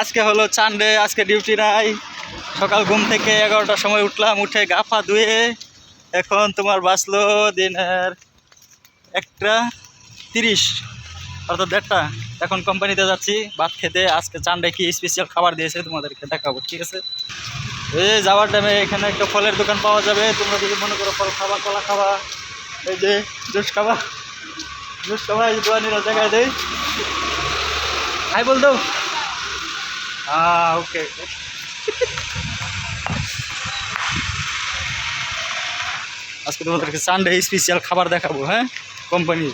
আজকে হলো চান্ডে আজকে ডিউটি নাই। সকাল ঘুম থেকে এগারোটার সময় উঠলাম, উঠে গা পা ধুয়ে এখন তোমার বাঁচলো দিনের একটা তিরিশ, অর্থাৎ দেড়টা। এখন কোম্পানিতে যাচ্ছি, ভাত খেতে। আজকে চান্ডে কি স্পেশাল খাবার দিয়েছে তোমাদেরকে দেখাবো, ঠিক আছে? এই যাওয়ার টাইমে এখানে একটা ফলের দোকান পাওয়া যাবে। তোমরা যদি মনে করো ফল খাবা, কলা খাবা, এই যে জুস খাবা জুস খাবা, এই জায়গায় দেয় হাই বল দাও হ্যাঁ ওকে আজকে তোমাদেরকে সানডে স্পেশাল খাবার দেখাবো হ্যাঁ? কোম্পানির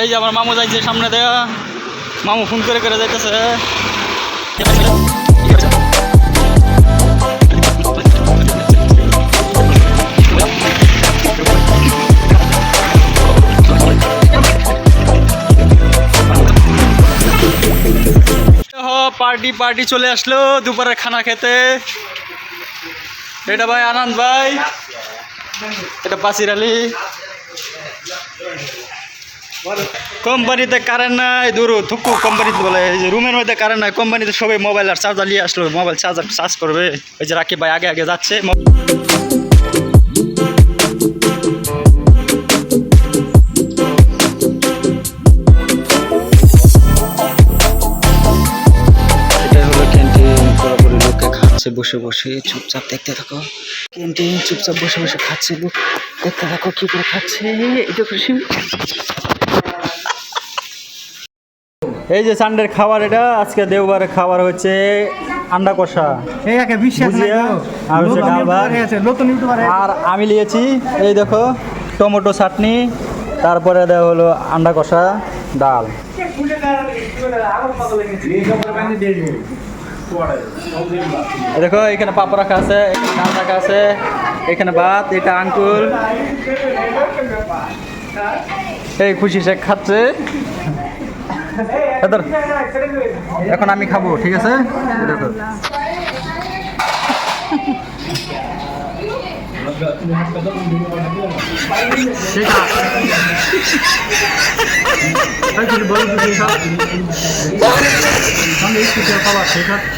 এই যে আমার মামু যাইছে সামনে দেয়া। মামু ফোন করে করে যাইতেছে। পার্টি পার্টি চলে আসলো দুপুরে খানা খেতে। এটা ভাই আনন্দ ভাই। এটা পাসির আলী। কোম্পানিতে কারেন্ট নাই, দূর, থুকু কোম্পানিতে বলে, এই যে রুমের মধ্যে কারেন্ট নাই, কোম্পানিতে সবাই মোবাইল আর চার্জার নিয়ে আসলো মোবাইল চার্জার চার্জ করবে। ওই যে রাকিব ভাই আগে আগে যাচ্ছে খাচ্ছে বসে বসে চুপচাপ দেখতে থাকো। ক্যান্টিন চুপচাপ বসে বসে খাচ্ছে লোক। দেখতে থাকো কি করে খাচ্ছে। এটা খুশি এই যে সানডের খাবার এটা আজকে দেওবারের খাবার হচ্ছে আন্ডা কষা। আর হচ্ছে ডাল ভাত। আর আমি নিয়েছি এই দেখো টমেটো চাটনি তারপরে দেওয়া হলো আন্ডা কষা ডাল। দেখো, এখানে পাপড় রাখা আছে, এখানে ডাল রাখা আছে, এখানে ভাত, এটা আঙ্কুল এই খুশি শেখ খাচ্ছে। এখন আমি খাব, ঠিক আছে? এই দেখো ঠিক আছে এই কিছু বলো তো ঠিক আছে আমি একটু খাবার ঠিক আছে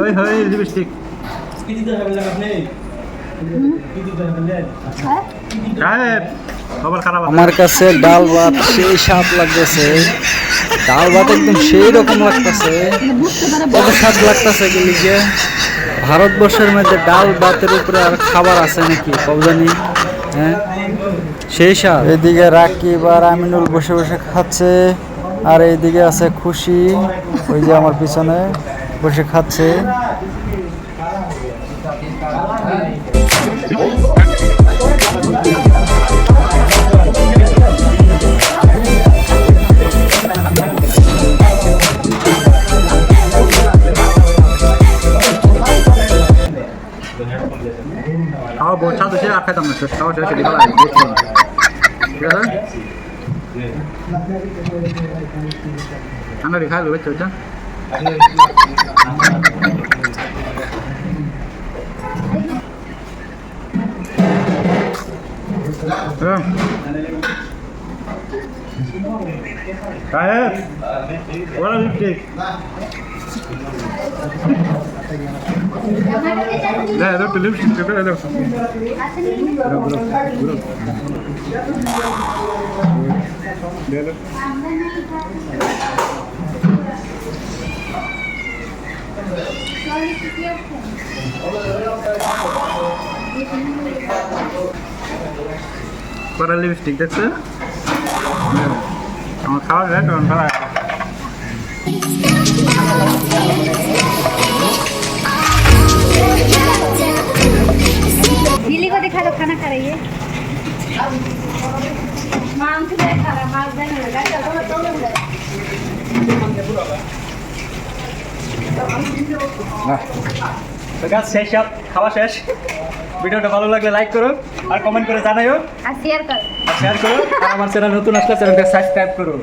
ওই হয় লিপস্টিক সাহেব খবর। আমার কাছে ডাল ভাত সেই স্বাদ লাগতেছে। ডাল ভাত একদম সেই রকম লাগতেছে। কত স্বাদ লাগতেছে কি লিখে ভারতবর্ষের মধ্যে ডাল ভাতের উপরে আর খাবার আছে নাকি কব জানি হ্যাঁ? সেই স্বাদ। এদিকে রাকিব আর আমিনুল বসে বসে খাচ্ছে আর এইদিকে আছে খুশি ওই যে আমার পিছনে বসে খাচ্ছে। ছাদ সে আর খাইতাম না শেষ খাওয়া শেষ সেটি খাওয়া দেখছিলাম ঠিক আছে আমরা খাই দেবো বুঝছ সাহেব ওরা লিপস্টিক হ্যাঁ একটু লিপস্টিক দেবে করা লিপস্টিক দেখছে আমার খাওয়া যায় তখন খাওয়া दिल्ली को दिखा दो खाना खा रही है मांस नहीं खा रहा मांस नहीं लगा তো গাছ শেষ সব খাওয়া শেষ ভিডিওটা ভালো লাগলে লাইক করো আর কমেন্ট করে জানাইও और शेयर कर আর শেয়ার করো আর আমার চ্যানেল নতুন আসলে চ্যানেলটা সাবস্ক্রাইব করো